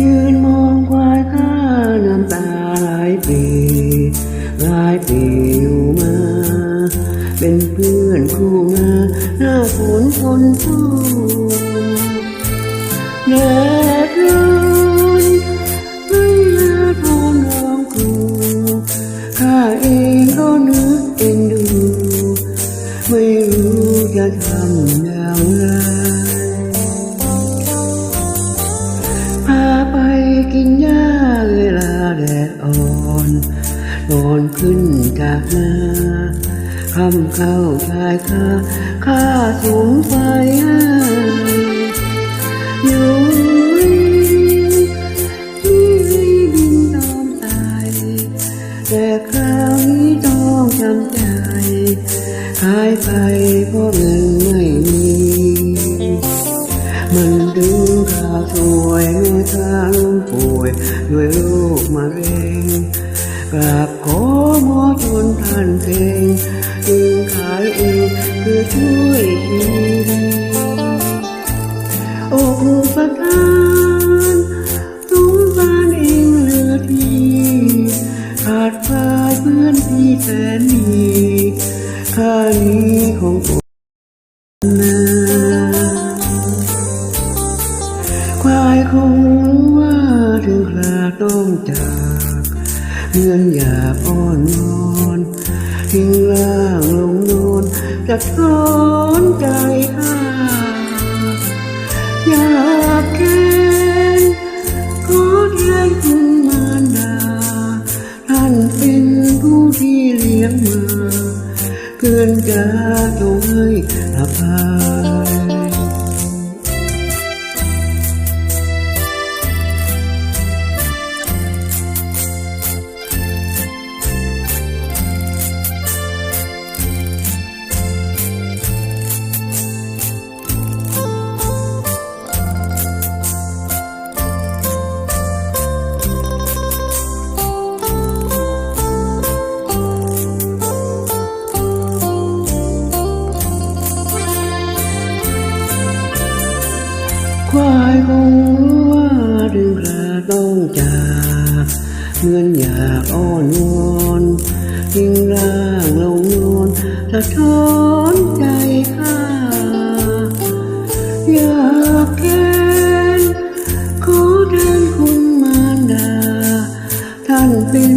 ยืนมองควายข้าน้ำตาไหลปีหลายปีอยู่มา เป็นเพื่อนคู่มาหน้าฝนทนสู้แดดร้อนไม่อาทนร้องครูข้าเองก็ นอนขึ้นจากนาคำเข้าชายคาข้าสูงไฟให้อยู่ที่บินตอมตาย แต่คราวนี้ต้องจำใจหายไปเพราะเงินไม่มีมันดึงข่าวสวยเมื่อทางป่วยด้วยโรคมะเร็ง กราบขอหมอจนท่านเพลงจึงขายเองคือช่วยชีวิตอกประทานสงสารเองเหลือที่ขาดพาเพื่อนที่แสนดีค่านี้ของผมนาควายคงรู้ว่าถึงคราต้องจาก เงื่อนอยาอ้อนวอนทิ้งร่างลงนอนจะถอนใจข้าอยากแค้นขอแทนคุณมารดาท่านเป็นผู้ที่เลี้ยงมาเกินจะจงให้อภัย ควายคงรู้ว่าถึงคราต้องจากเงินอยากอ้อนวอนทิ้งร่างลงนอนสะท้อนใจข้าอยากแค้นขอแทนคุณมารดาท่านเป็น